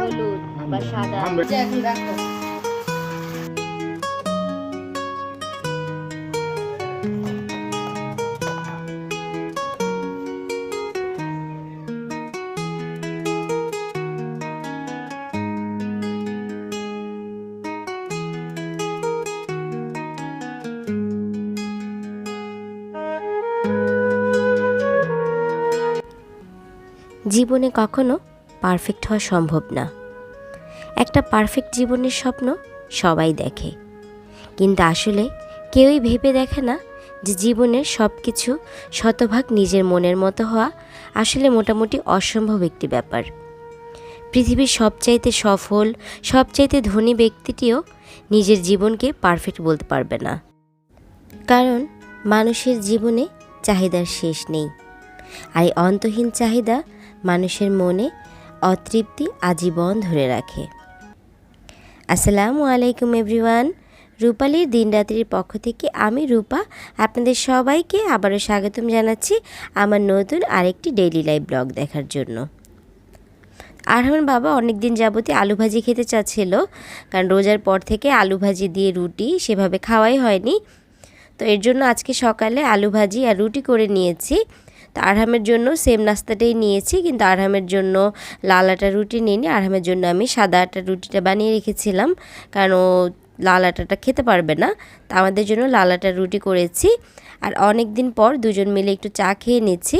হলুদ বা সাদা। এখন রাখো। জীবনে কখনো পারফেক্ট হওয়া সম্ভব না। একটা পারফেক্ট জীবনের স্বপ্ন সবাই দেখে। কিন্তু আসলে কেউই ভেবে দেখে না যে জীবনের সব কিছু শতভাগ নিজের মনের মতো হওয়া আসলে মোটামুটি অসম্ভব একটি ব্যাপার। পৃথিবীর সবচাইতে সফল, সবচাইতে ধনী ব্যক্তিটিও নিজের জীবনকে পারফেক্ট বলতে পারবে না। কারণ মানুষের জীবনে চাহিদার শেষ নেই। আর এই অন্তহীন চাহিদা মানুষের মনে অতৃপ্তি আজীবন ধরে রাখে। আসসালামু আলাইকুম এভরিওয়ান, রূপালীর দিনরাত্রির পক্ষ থেকে আমি রূপা, আপনাদের সবাইকে আবারও স্বাগতম জানাচ্ছি আমার নতুন আরেকটি ডেইলি লাইফ ব্লগ দেখার জন্য। আর আমার বাবা অনেক দিন যাবতই আলু ভাজি খেতে চাচ্ছিল, কারণ রোজার পর থেকে আলু ভাজি দিয়ে রুটি সেভাবে খাওয়াই হয়নি। তো এর জন্য আজকে সকালে আলু ভাজি আর রুটি করে নিয়েছি। তো আরহামের জন্য সেম নাস্তাটাই নিয়েছি, কিন্তু আরহামের জন্য লাল আটা রুটি নিইনি। আরহামের জন্য আমি সাদা আটার রুটিটা বানিয়ে রেখেছিলাম, কারণ ও লাল আটাটা খেতে পারবে না, তো আমাদের জন্য লাল আটার রুটি করেছি। আর অনেক দিন পর দুজন মিলে একটু চা খেয়ে নিচ্ছি।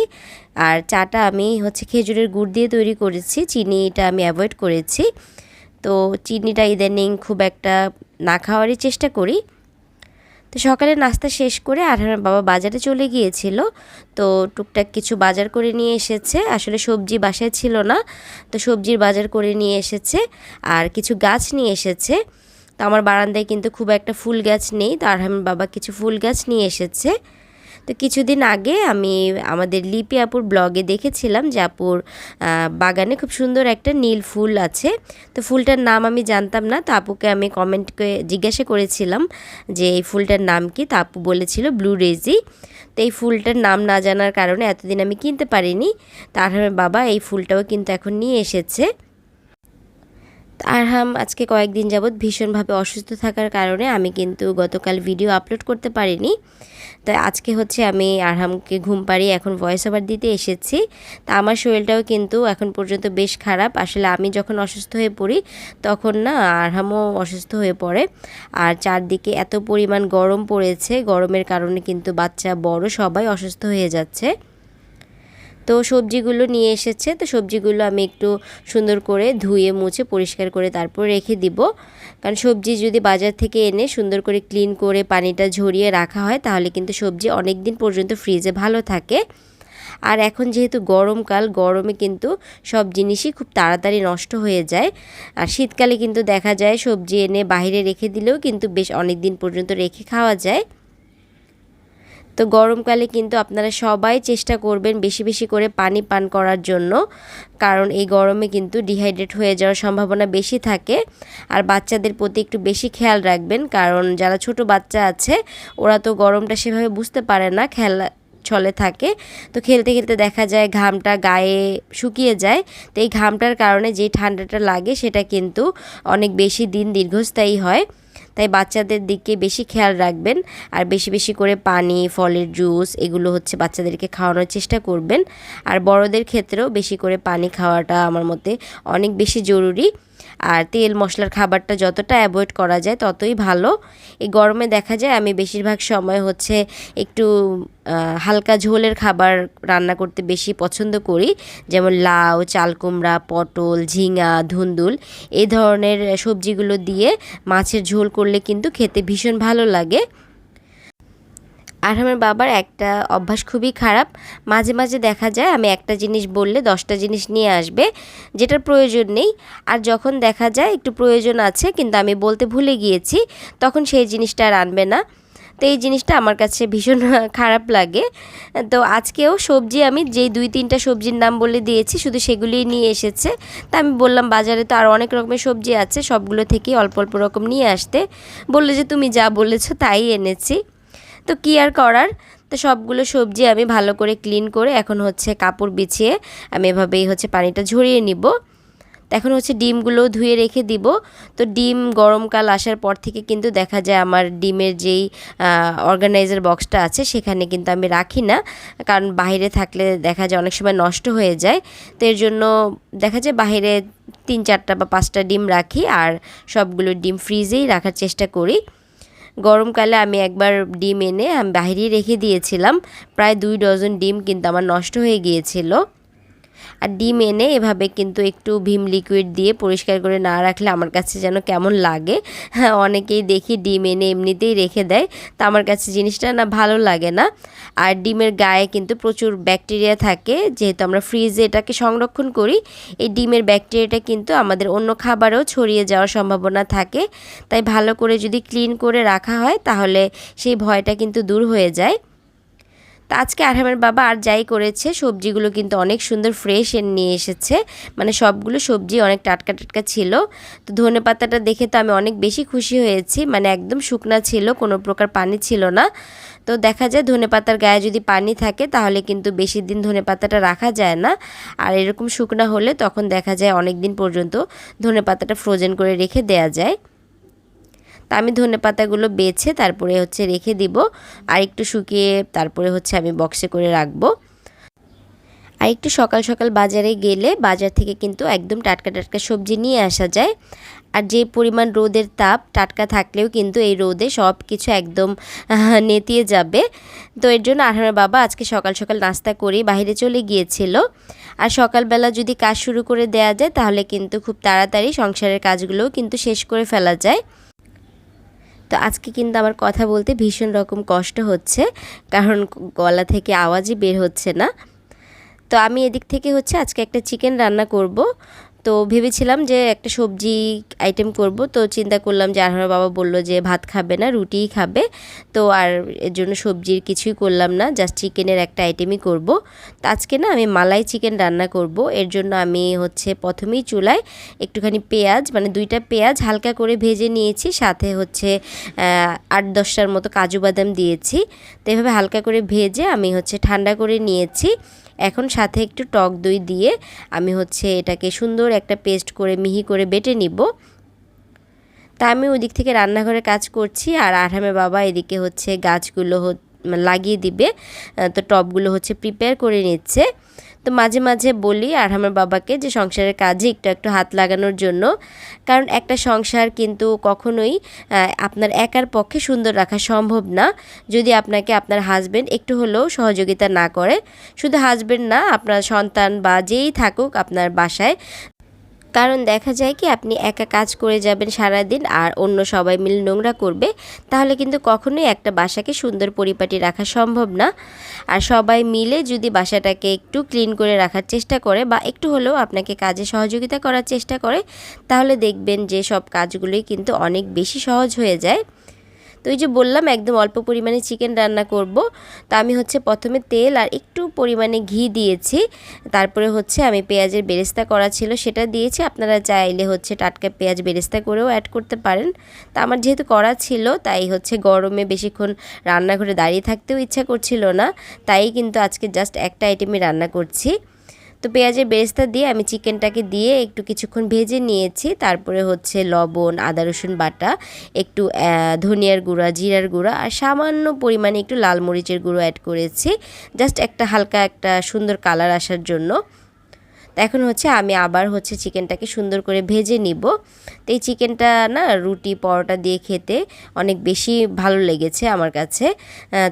আর চাটা আমি হচ্ছে খেজুরের গুড় দিয়ে তৈরি করেছি, চিনিটা আমি অ্যাভয়েড করেছি। তো চিনিটা ইদানিং খুব একটা না খাওয়ারই চেষ্টা করি। তো সকালে নাস্তা শেষ করে আর আমার বাবা বাজারে চলে গিয়েছিল। তো টুকটাক কিছু বাজার করে নিয়ে এসেছে। আসলে সবজি বাসায় ছিল না, তো সবজির বাজার করে নিয়ে এসেছে আর কিছু গাছ নিয়ে এসেছে। তো আমার বারান্দায় কিন্তু খুব একটা ফুল গাছ নেই, তো আর আমার বাবা কিছু ফুল গাছ নিয়ে এসেছে। তো কিছুদিন আগে আমি আমাদের লিপি আপুর ব্লগে দেখেছিলাম যে আপুর বাগানে খুব সুন্দর একটা নীল ফুল আছে। তো ফুলটার নাম আমি জানতাম না, তো আপুকে আমি কমেন্ট করে জিজ্ঞাসা করেছিলাম যে এই ফুলটার নাম কি। তো আপু বলেছিল ব্লু রেজি। তো এই ফুলটার নাম না জানার কারণে এতদিন আমি কিনতে পারিনি। তার বাবা, এই ফুলটাও কিন্তু এখন নিয়ে এসেছে। আরহাম, আজকে কয়েকদিন যাবৎ ভীষণভাবে অসুস্থ থাকার কারণে আমি কিন্তু গতকাল ভিডিও আপলোড করতে পারিনি। তাই আজকে হচ্ছে আমি আরহামকে ঘুম পাড়িয়ে এখন ভয়েস ওভার দিতে এসেছি। তা আমার শরীরটাও কিন্তু এখন পর্যন্ত বেশ খারাপ। আসলে আমি যখন অসুস্থ হয়ে পড়ি, তখন না আরহামও অসুস্থ হয়ে পড়ে। আর চারদিকে এত পরিমাণ গরম পড়েছে, গরমের কারণে কিন্তু বাচ্চা বড়, সবাই অসুস্থ হয়ে যাচ্ছে। তো সবজিগুলো নিয়ে এসেছে, তো সবজিগুলো আমি একটু সুন্দর করে ধুয়ে, মুছে, পরিষ্কার করে তারপর রেখে দিব। কারণ সবজি যদি বাজার থেকে এনে সুন্দর করে ক্লিন করে পানিটা ঝরিয়ে রাখা হয়, তাহলে কিন্তু সবজি অনেক দিন পর্যন্ত ফ্রিজে ভালো থাকে। আর এখন যেহেতু গরমকাল গরমে কিন্তু সব জিনিসই খুব তাড়াতাড়ি নষ্ট হয়ে যায়। আর শীতকালে কিন্তু দেখা যায় সবজি এনে বাইরে রেখে দিলেও কিন্তু বেশ অনেক দিন পর্যন্ত রেখে খাওয়া যায়। তো গরমকালে কিন্তু আপনারা সবাই চেষ্টা করবেন বেশি বেশি করে পানি পান করার জন্য। কারণ এই গরমে কিন্তু ডিহাইড্রেট হয়ে যাওয়ার সম্ভাবনা বেশি থাকে। আর বাচ্চাদের প্রতি একটু বেশি খেয়াল রাখবেন, কারণ যারা ছোট বাচ্চা আছে, ওরা তো গরমটা সেভাবে বুঝতে পারে না, খেলা ছলে থাকে। তো খেলতে খেলতে দেখা যায় ঘামটা গায়ে শুকিয়ে যায়। তো এই ঘামটার কারণে যে ঠান্ডাটা লাগে সেটা কিন্তু অনেক বেশি দিন দীর্ঘস্থায়ী হয়। তাই বাচ্চাদের দিকে বেশি খেয়াল রাখবেন আর বেশি বেশি করে পানি, ফলের জুস এগুলো হচ্ছে বাচ্চাদেরকে খাওয়ানোর চেষ্টা করবেন। আর বড়দের ক্ষেত্রেও বেশি করে পানি খাওয়াটা আমার মতে অনেক বেশি জরুরি। আর তেল মশলার খাবারটা যতটা অ্যাভয়েড করা যায় ততই ভালো। এই গরমে দেখা যায় আমি বেশিরভাগ সময় হচ্ছে একটু হালকা ঝোলের খাবার রান্না করতে বেশি পছন্দ করি। যেমন লাউ, চালকুমড়া, পটল, ঝিঙা, ধুন্দুল এই ধরনের সবজিগুলো দিয়ে মাছের ঝোল করলে কিন্তু খেতে ভীষণ ভালো লাগে। আর আমার বাবার একটা অভ্যাস খুবই খারাপ। মাঝে মাঝে দেখা যায় আমি একটা জিনিস বললে দশটা জিনিস নিয়ে আসবে, যেটার প্রয়োজন নেই। আর যখন দেখা যায় একটু প্রয়োজন আছে, কিন্তু আমি বলতে ভুলে গিয়েছি, তখন সেই জিনিসটা আর আনবে না। তো এই জিনিসটা আমার কাছে ভীষণ খারাপ লাগে। তো আজকেও সবজি আমি যেই দুই, তিনটা সবজির নাম বলে দিয়েছি, শুধু সেগুলিই নিয়ে এসেছে। তা আমি বললাম, বাজারে তো আর অনেক রকমের সবজি আছে, সবগুলো থেকেই অল্প অল্প রকম নিয়ে আসতে। বলল যে, তুমি যা বলেছ তাই এনেছি। তো কী আর করার? তো সবগুলো সবজি আমি ভালো করে ক্লিন করে এখন হচ্ছে কাপড় বিছিয়ে আমি এভাবেই হচ্ছে পানিটা ঝরিয়ে নিব। এখন হচ্ছে ডিমগুলো ধুয়ে রেখে দিব। তো ডিম গরমকাল আসার পর থেকে কিন্তু দেখা যায় আমার ডিমের যেই অর্গানাইজার বক্সটা আছে সেখানে কিন্তু আমি রাখি না। কারণ বাইরে থাকলে দেখা যায় অনেক সময় নষ্ট হয়ে যায়। তো এর জন্য দেখা যায় বাইরে তিন চারটা বা পাঁচটা ডিম রাখি আর সবগুলো ডিম ফ্রিজেই রাখার চেষ্টা করি। গরমকালে আমি একবার ডিম এনে আমি বাইরেই রেখে দিয়েছিলাম। প্রায় দুই ডজন ডিম কিন্তু আমার নষ্ট হয়ে গিয়েছিল। আর ডিম এনে এভাবে কিন্তু একটু ভীম লিকুইড দিয়ে পরিষ্কার করে না রাখলে আমার কাছে যেন কেমন লাগে। হ্যাঁ অনেকেই দেখি ডিম এনে এমনিতেই রেখে দেয়, তা আমার কাছে জিনিসটা না ভালো লাগে না। আর ডিমের গায়ে কিন্তু প্রচুর ব্যাকটেরিয়া থাকে, যেহেতু আমরা ফ্রিজে এটাকে সংরক্ষণ করি, এই ডিমের ব্যাকটেরিয়াটা কিন্তু আমাদের অন্য খাবারেও ছড়িয়ে যাওয়ার সম্ভাবনা থাকে। তাই ভালো করে যদি ক্লিন করে রাখা হয়, তাহলে সেই ভয়টা কিন্তু দূর হয়ে যায়। তো আজকে আরহামের বাবা আর যাই করেছে, সবজিগুলো কিন্তু অনেক সুন্দর ফ্রেশ নিয়ে এসেছে। মানে সবগুলো সবজি অনেক টাটকা টাটকা ছিল। তো ধনে পাতাটা দেখে তো আমি অনেক বেশি খুশি হয়েছি। মানে একদম শুকনা ছিল, কোনো প্রকার পানি ছিল না। তো দেখা যায় ধনে পাতার গায়ে যদি পানি থাকে, তাহলে কিন্তু বেশি দিন ধনে পাতাটা রাখা যায় না। আর এরকম শুকনা হলে তখন দেখা যায় অনেক দিন পর্যন্ত ধনে পাতাটা ফ্রোজেন করে রেখে দেয়া যায়। তা আমি ধনে পাতাগুলো বেছে তারপরে হচ্ছে রেখে দিব। আর একটু শুকিয়ে তারপরে হচ্ছে আমি বক্সে করে রাখব। আর একটু সকাল সকাল বাজারে গেলে বাজার থেকে কিন্তু একদম টাটকা টাটকা সবজি নিয়ে আসা যায়। আর যে পরিমাণ রোদের তাপ, টাটকা থাকলেও কিন্তু এই রোদে সব কিছু একদম নেতিয়ে যাবে। তো এর জন্য আঠারো বাবা আজকে সকাল সকাল নাস্তা করে বাইরে চলে গিয়েছিল। আর সকালবেলা যদি কাজ শুরু করে দেয়া যায়, তাহলে কিন্তু খুব তাড়াতাড়ি সংসারের কাজগুলোও কিন্তু শেষ করে ফেলা যায়। তো আজকে কিন্তু আমার কথা বলতে ভীষণ রকম কষ্ট হচ্ছে, কারণ গলা থেকে আওয়াজই বের হচ্ছে না। তো আমি এদিক থেকে হচ্ছে আজকে একটা চিকেন রান্না করব। তো ভেবেছিলাম যে একটা সবজি আইটেম করব। তো চিন্তা করলাম যে আহার বাবা বলল যে ভাত খাবে না, রুটিই খাবে। তো আর এর জন্য সবজির কিছুই করলাম না জাস্ট চিকেনের একটা আইটেমই করব। তো আজকে না আমি মালাই চিকেন রান্না করব। এর জন্য আমি হচ্ছে প্রথমেই চুলায় একটুখানি পেঁয়াজ মানে দুইটা পেঁয়াজ হালকা করে ভেজে নিয়েছি, সাথে হচ্ছে আট দশটার মতো কাজু বাদাম দিয়েছি। তো এভাবে হালকা করে ভেজে আমি হচ্ছে ঠান্ডা করে নিয়েছি। এখন সাথে একটু টক দই দিয়ে আমি হচ্ছে এটাকে সুন্দর একটা পেস্ট করে, মিহি করে বেটে নিব। তা আমি ওদিক থেকে রান্নাঘরে কাজ করছি আর আঠামে বাবা এদিকে হচ্ছে গাছগুলো লাগিয়ে দিবে। তো টবগুলো হচ্ছে প্রিপেয়ার করে নিচ্ছে। তো মাঝে মাঝে বলি আর আমার বাবাকে যে সংসারের কাজে একটু একটু হাত লাগানোর জন্য। কারণ একটা সংসার কিন্তু কখনোই আপনার একার পক্ষে সুন্দর রাখা সম্ভব না। যদি আপনাকে আপনার হাজব্যান্ড একটু হলেও সহযোগিতা না করে, শুধু হাজব্যান্ড না, আপনার সন্তান বা যেই থাকুক আপনার বাসায় কারণ দেখা যায় কি, আপনি একা কাজ করে যাবেন সারা দিন আর অন্য সবাই মিলে নোংরা করবে, তাহলে কিন্তু কখনোই একটা বাসাকে সুন্দর পরিপাটি রাখা সম্ভব না। আর সবাই মিলে যদি বাসাটাকে একটু ক্লিন করে রাখার চেষ্টা করে বা একটু হলেও আপনাকে কাজে সহযোগিতা করার চেষ্টা করে, তাহলে দেখবেন যে সব কাজগুলোই কিন্তু অনেক বেশি সহজ হয়ে যায়। তো ওই যে বললাম, একদম অল্প পরিমাণে চিকেন রান্না করব। তো আমি হচ্ছে প্রথমে তেল আর একটু পরিমাণে ঘি দিয়েছি। তারপরে হচ্ছে আমি পেঁয়াজের বেরেস্তা করা ছিল, সেটা দিয়েছি। আপনারা চাইলে হচ্ছে টাটকা পেঁয়াজ বেরেস্তা করেও অ্যাড করতে পারেন। তা আমার যেহেতু করা ছিল, তাই হচ্ছে গরমে বেশিক্ষণ রান্নাঘরে দাঁড়িয়ে থাকতেও ইচ্ছা করছিল না। তাই কিন্তু আজকে জাস্ট একটা আইটেমই রান্না করছি। তো পেঁয়াজের বেরেস্তা দিয়ে আমি চিকেনটাকে দিয়ে একটু কিছুক্ষণ ভেজে নিয়েছি। তারপরে হচ্ছে লবণ, আদা, রসুন বাটা, একটু ধনিয়ার গুঁড়া, জিরার গুঁড়া আর সামান্য পরিমাণে একটু লাল মরিচের গুঁড়ো অ্যাড করেছি। জাস্ট একটা হালকা একটা সুন্দর কালার আসার জন্য। এখন হচ্ছে আমি আবার হচ্ছে চিকেনটাকে সুন্দর করে ভেজে নিব। তো এই চিকেনটা না রুটি, পরোটা দিয়ে খেতে অনেক বেশি ভালো লেগেছে আমার কাছে।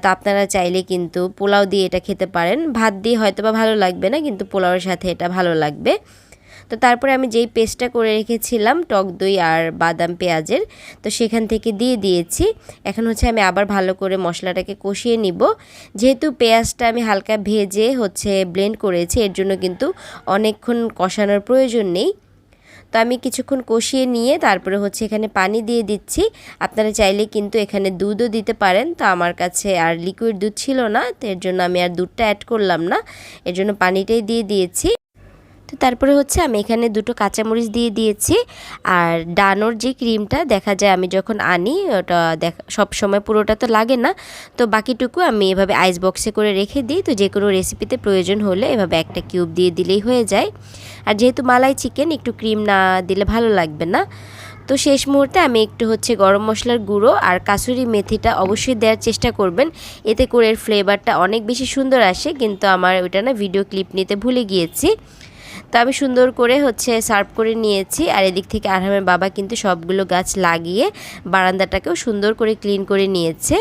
তো আপনারা চাইলে কিন্তু পোলাও দিয়ে এটা খেতে পারেন। ভাত দিয়ে হয়তো বা ভালো লাগবে না, কিন্তু পোলাওয়ের সাথে এটা ভালো লাগবে। তো তারপরে আমি যেই পেস্টটা করে রেখেছিলাম, টক দই আর বাদাম পেঁয়াজের, তো সেখান থেকে দিয়ে দিয়েছি। এখন হচ্ছে আমি আবার ভালো করে মশলাটাকে কষিয়ে নিব। যেহেতু পেঁয়াজটা আমি হালকা ভেজে হচ্ছে ব্লেন্ড করেছি, এর জন্য কিন্তু অনেকক্ষণ কষানোর প্রয়োজন নেই। তো আমি কিছুক্ষণ কষিয়ে নিয়ে তারপরে হচ্ছে এখানে পানি দিয়ে দিচ্ছি। আপনারা চাইলে কিন্তু এখানে দুধও দিতে পারেন। তো আমার কাছে আর লিকুইড দুধ ছিল না, তো এর জন্য আমি আর দুধটা অ্যাড করলাম না। এর জন্য পানিটাই দিয়ে দিয়েছি। তো তারপরে হচ্ছে আমি এখানে দুটো কাঁচামরিচ দিয়ে দিয়েছি। আর ডানোর যে ক্রিমটা দেখা যায় আমি যখন আনি, ওটা দেখা, সব সময় পুরোটা তো লাগে না। তো বাকিটুকু আমি এভাবে আইস বক্সে করে রেখে দিই। তো যে কোনো রেসিপিতে প্রয়োজন হলে এভাবে একটা কিউব দিয়ে দিলেই হয়ে যায়। আর যেহেতু মালাই চিকেন একটু ক্রিম না দিলে ভালো লাগবে না। তো শেষ মুহূর্তে আমি একটু হচ্ছে গরম মশলার গুঁড়ো আর কাসুরি মেথিটা অবশ্যই দেওয়ার চেষ্টা করবেন। এতে করে এর ফ্লেভারটা অনেক বেশি সুন্দর আসে। কিন্তু আমার ওইটা না ভিডিও ক্লিপ নিতে ভুলে গিয়েছি। তো আমি সুন্দর করে হচ্ছে সার্ভ করে নিয়েছি। আর এদিক থেকে আরহামের বাবা কিন্তু সবগুলো গাছ লাগিয়ে বারান্দাটাকেও সুন্দর করে ক্লিন করে নিয়েছে।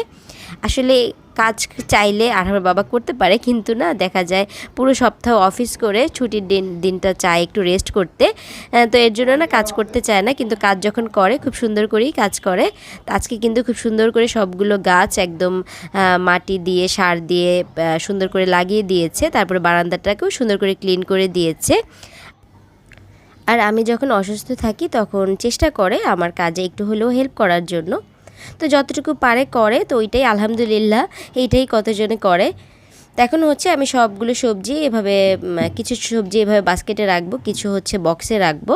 আসলে কাজ চাইলে আরহামের বাবা করতে পারে, কিন্তু না, দেখা যায় পুরো সপ্তাহ অফিস করে ছুটির দিন, দিনটা চায় একটু রেস্ট করতে। তো এর জন্য না কাজ করতে চায় না, কিন্তু কাজ যখন করে, খুব সুন্দর করেই কাজ করে। আজকে কিন্তু খুব সুন্দর করে সবগুলো গাছ একদম মাটি দিয়ে, সার দিয়ে সুন্দর করে লাগিয়ে দিয়েছে। তারপরে বারান্দাটাকেও সুন্দর করে ক্লিন করে দিয়েছে। আর আমি যখন অসুস্থ থাকি, তখন চেষ্টা করে আমার কাজে একটু হলেও হেল্প করার জন্য। তো যতটুকু পারে করে তো ওইটাই আলহামদুলিল্লাহ এইটাই কতজনে করে। তো এখন হচ্ছে আমি সবগুলো সবজি এভাবে কিছু সবজি এভাবে বাস্কেটে রাখব, কিছু হচ্ছে বক্সে রাখব।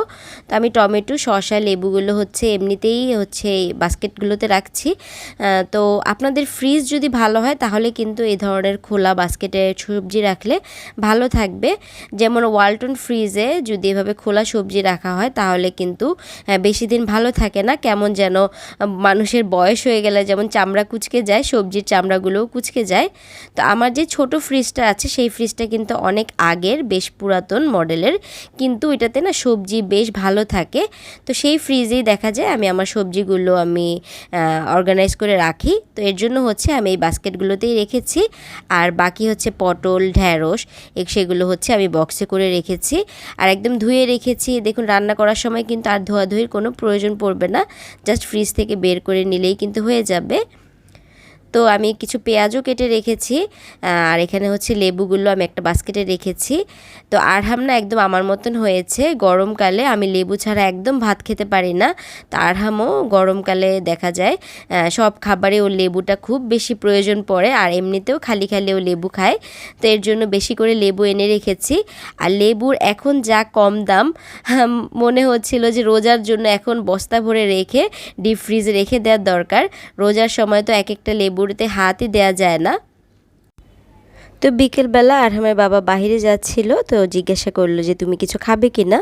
তো আমি টমেটো, শসা, লেবুগুলো হচ্ছে এমনিতেই হচ্ছে বাস্কেটগুলোতে রাখছি। তো আপনাদের ফ্রিজ যদি ভালো হয় তাহলে কিন্তু এই ধরনের খোলা বাস্কেটে সবজি রাখলে ভালো থাকবে। যেমন ওয়ালটন ফ্রিজে যদি এভাবে খোলা সবজি রাখা হয় তাহলে কিন্তু বেশি দিন ভালো থাকে না। কেমন যেন মানুষের বয়স হয়ে গেলে যেমন চামড়া কুচকে যায়, সবজির চামড়াগুলোও কুচকে যায়। তো আমার যে ছোট ফ্রিজটা আছে, সেই ফ্রিজটা কিন্তু অনেক আগের, বেশ পুরাতন মডেলের। কিন্তু এটাতে না সবজি বেশ ভালো থাকে। তো সেই ফ্রিজেই দেখা যায় আমি আমার সবজিগুলো আমি অর্গানাইজ করে রাখি। তো এর জন্য হচ্ছে আমি এই বাস্কেটগুলোতেই রেখেছি। আর বাকি হচ্ছে পটল, ঢ্যাঁড়স সেগুলো হচ্ছে আমি বক্সে করে রেখেছি। আর একদম ধুয়ে রেখেছি। দেখুন, রান্না করার সময় কিন্তু আর ধোয়াধুয়ির কোনো প্রয়োজন পড়বে না। জাস্ট ফ্রিজ থেকে বের করে নিলেই কিন্তু হয়ে যাবে। তো আমি কিছু পেঁয়াজও কেটে রেখেছি আর এখানে হচ্ছে লেবুগুলো আমি একটা বাস্কেটে রেখেছি। তো আরহাম না একদম আমার মতন হয়েছে, গরমকালে আমি লেবু ছাড়া একদম ভাত খেতে পারি না। তো আরহামও গরমকালে দেখা যায় সব খাবারে ও লেবুটা খুব বেশি প্রয়োজন পড়ে, আর এমনিতেও খালি খালি ও লেবু খায়। তো এর জন্য বেশি করে লেবু এনে রেখেছি। আর লেবুর এখন যা কম দাম মনে হচ্ছিল যে রোজার জন্য এখন বস্তা ভরে রেখে, ডিপ ফ্রিজে রেখে দেওয়ার দরকার। রোজার সময় তো এক একটা লেবুতে হাতই দেওয়া যায় না। তো বিকেলবেলা আরহামের বাবা বাইরে যাচ্ছিল, তো জিজ্ঞাসা করল যে, তুমি কিছু খাবে কি না?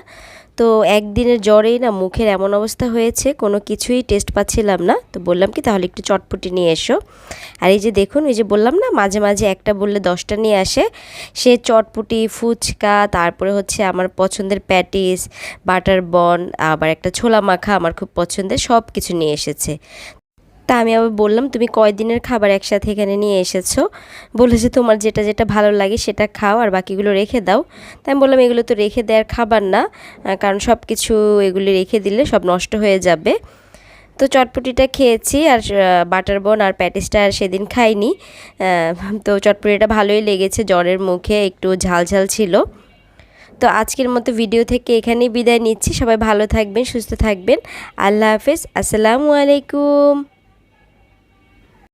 তো একদিনের জ্বরেই না মুখের এমন অবস্থা হয়েছে, কোনো কিছুই টেস্ট পাচ্ছিলাম না। তো বললাম কি, তাহলে একটু চটপটি নিয়ে এসো। আর এই যে দেখুন, ওই যে বললাম না, মাঝে মাঝে একটা বললে দশটা নিয়ে আসে, সে চটপটি, ফুচকা, তারপরে হচ্ছে আমার পছন্দের প্যাটিস, বাটার বন, আবার একটা ছোলা মাখা আমার খুব পছন্দের সব কিছু নিয়ে এসেছে। তা আমি আবার বললাম, তুমি কয়দিনের খাবার একসাথে এখানে নিয়ে এসেছ? বলেছে তোমার যেটা যেটা ভালো লাগে সেটা খাও আর বাকিগুলো রেখে দাও। তাই আমি বললাম, এগুলো তো রেখে দেওয়ার খাবার না কারণ সব কিছু এগুলি রেখে দিলে সব নষ্ট হয়ে যাবে। তো চটপটিটা খেয়েছি আর বাটার বন আর প্যাটিসটা আর সেদিন খাইনি। তো চটপটিটা ভালোই লেগেছে, জ্বরের মুখে একটু ঝাল ঝাল ছিল। তো আজকের মতো ভিডিও থেকে এখানেই বিদায় নিচ্ছি। সবাই ভালো থাকবেন, সুস্থ থাকবেন। আল্লাহ হাফেজ। আসসালামু আলাইকুম।